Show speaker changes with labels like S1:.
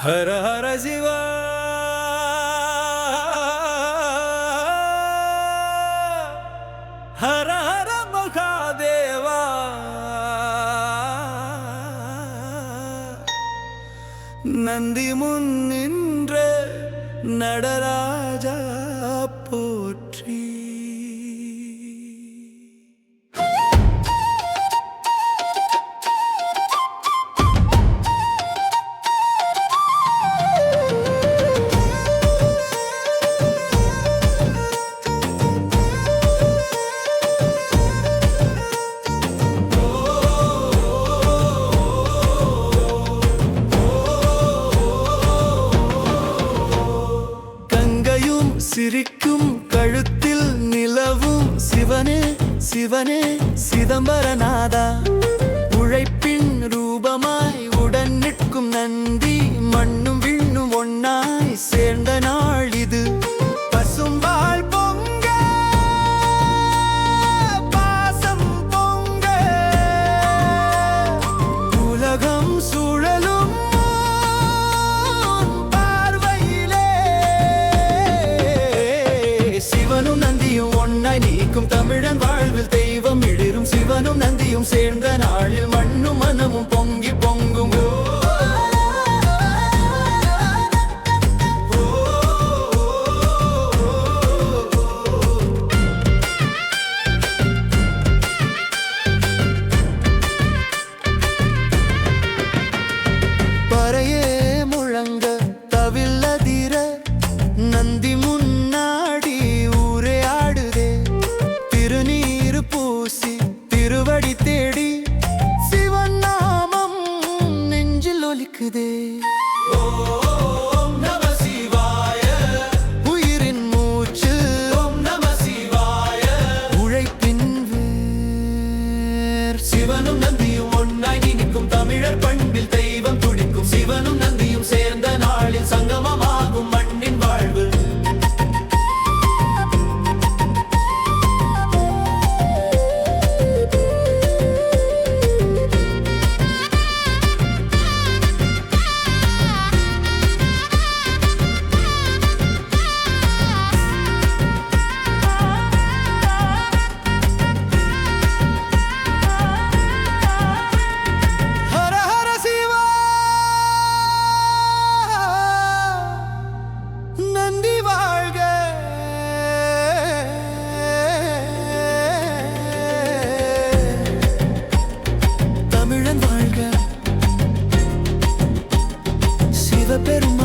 S1: ஹர ஹர சிவா ஹர ஹர மகாதேவா நந்தி முன் நின்ற நடராஜா போற்றி சிரிக்கும் கழுத்தில் நிலவும் சிவனே சிவனே சிதம்பரநாதா. உழைப்பின் ரூபமாய் உடன் நிற்கும் நந்தி மண்ணும் விண்ணும் ஒன்னா தமிழன் வாழ்வில் தெய்வம் இழிரும் சிவனும் நந்தியும் சேர்ந்த நாளில் மண்ணும் மனமும் Oh, oh, oh. நந்தி வாழ்க. தமிழன் வாழ்க. சிவபெருமா